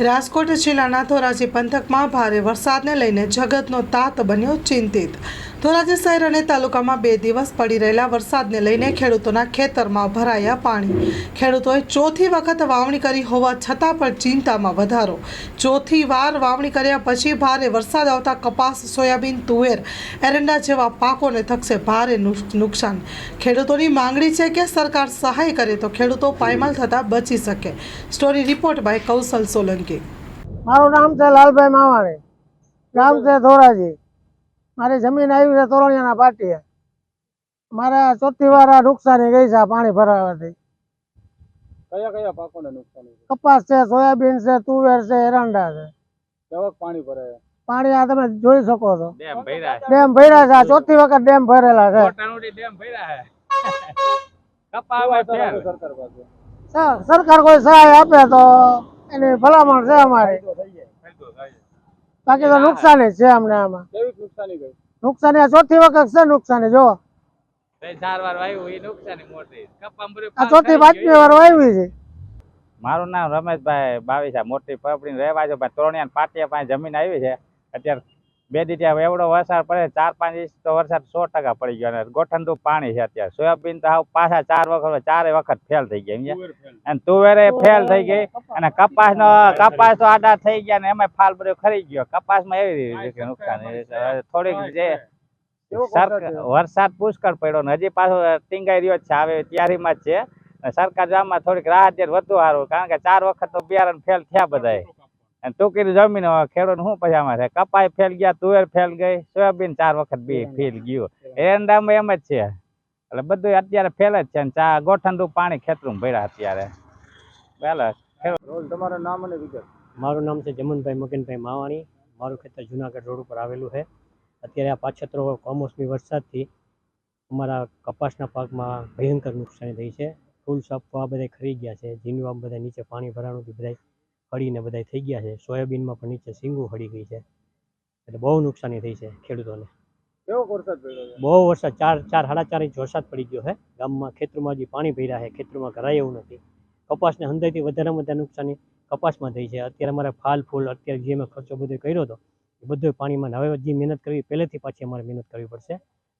રાજકોટ જિલ્લાના ધોરાજી પંથકમાં ભારે વરસાદને લઈને જગતનો તાત બન્યો ચિંતિત. ધોરાજી શહેર અને તાલુકામાં બે દિવસ પડી રહેલા વરસાદને લઈને ખેડૂતોના ખેતરમાં ભરાયા પાણી. ખેડૂતોએ ચોથી વખત વાવણી કરી હોવા છતાં પણ ચિંતામાં વધારો. ચોથી વાર વાવણી કર્યા પછી ભારે વરસાદ આવતા કપાસ, સોયાબીન, તુવેર, એરંડા જેવા પાકોને થકશે ભારે નુકસાન. ખેડૂતોની માંગણી છે કે સરકાર સહાય કરે તો ખેડૂતો પાયમાલ થતાં બચી શકે. Story report by Kaushal Solanki. મારું નામ છે લાલભાઈ માવાણી. ગામ છે ધોરાજી. મારી જમીન આવી છે તોરણિયાના પાટીએ. મારે ચોથી વાર આ નુકસાની ગઈ છે આ પાણી ભરાવાથી. કયા કયા પાકોને નુકસાની કપાસ છે સોયાબીન છે તુવેર છે એરંડા છે. કેવાક પાણી ભરાય? પાણી આ તમે જોઈ શકો છો. ડેમ ભર્યા છે. ડેમ ભર્યા છે આ ચોથી વખત ડેમ ભરેલા છે. સરકાર કોઈ સહાય આપે તો એની ભલામણ છે અમારી. બાકી તો નુકસાન જ છે અમને આમાં. કેવી નુકસાની ગઈ? નુકસાની આ ચોથી વખત છે નુકસાન જો ચાર વાર ચોથી પાંચમી વાવી છે. મારું નામ રમેશભાઈ બાવીસા મોટી પપડી રહેવા છે ભાઈ તોરણિયા પાટિયા પાસે જમીન આવી છે. અત્યારે બે દી ત્યાં એવડો વરસાદ પડે ચાર પાંચ ઇંચ તો વરસાદ સો ટકા પડી ગયો અને ગોઠંડું પાણી છે અત્યારે. સોયાબીન તો હાવ પાછા ચાર વખત ચારે વખત ફેલ થઈ ગયા સમજ્યા? અને તુવેરે ફેલ થઈ ગઈ અને કપાસ. નો કપાસ તો આડા થઈ ગયા ને એમાં ફાલ બધો ખરી ગયો. કપાસમાં એવી રીતે નુકસાન. થોડીક જે વરસાદ પુષ્કળ પડ્યો ને હજી પાછો ટીંગાઈ રહ્યો છે આવે ત્યારીમાં જ છે. સરકાર જો આમાં થોડીક રાહત વધુ સારું કારણ કે ચાર વખત તો બિયારણ ફેલ થયા બધાય. અને ટૂંકી જમીન હવે ખેડૂત શું પછી આમાં છે? કપાય ફેલ ગયા તુવેર ફેલ ગઈ સોયાબીન ચાર વખત બી ફેલ ગયું. એરંડામાં એમ જ છે. એટલે બધું અત્યારે ફેલ જ છે ચા ગોઠંડું પાણી ખેતરું ભર્યા અત્યારે. રોજ તમારું નામ અને વિગત. મારું નામ છે જમનભાઈ મગનભાઈ માવાણી. મારું ખેતર જુનાગઢ રોડ ઉપર આવેલું છે. અત્યારે આ પાછતરો કમોસમી વરસાદથી અમારા કપાસના પાકમાં ભયંકર નુકસાની થઈ છે. ફૂલ સાપવા બધા ખરી ગયા છે. જીનવા બધા નીચે પાણી ભરાણું બધા હળીને બધા થઈ ગયા છે. સોયાબીનમાં પણ નીચે સિંગું હળી ગઈ છે. એટલે બહુ નુકસાની થઈ છે ખેડૂતોને. કેવો વરસાદ પડ્યો છે? બહુ વરસાદ ચાર ચાર સાડા ચાર ઇંચ વરસાદ પડી ગયો છે. ગામમાં ખેતરમાં હજી પાણી ભર્યા છે. ખેતરમાં કરાય એવું નથી. કપાસને હંધાઈથી વધારેમાં વધારે નુકસાની કપાસમાં થઈ છે. અત્યારે અમારે ફાલ ફૂલ અત્યારે જે મેં ખર્ચો બધો કર્યો હતો એ બધો પાણીમાં હવે જે મહેનત કરવી પહેલેથી પાછી અમારે મહેનત કરવી પડશે.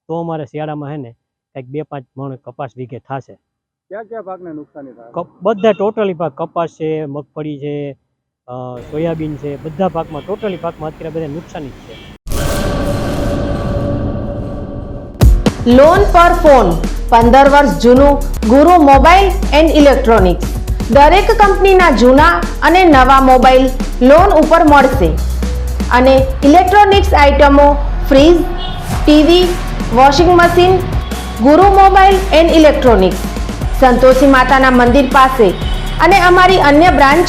તો અમારે શિયાળામાં હે ને કંઈક બે પાંચ મણ કપાસ વીઘે થશે. ક્યાં ક્યાં પાકને નુકસાની થાય? બધા ટોટલી પાક કપાસ છે મગફળી છે સોયાબીન છે, બધા પાકમાં, ટોટલી પાકમાં અત્યારે બધા નુકસાની છે. લોન પર ફોન પંદર વર્ષ જૂનું ગુરુ મોબાઈલ એન્ડ ઇલેક્ટ્રોનિક્સ. દરેક કંપનીના જૂના અને નવા મોબાઈલ લોન ઉપર મળશે. અને ઇલેક્ટ્રોનિક્સ આઇટમો fridge, TV, washing machine, Guru mobile and electronics. Santoshi માતાના મંદિર પાસે. અને અમારી અન્ય branch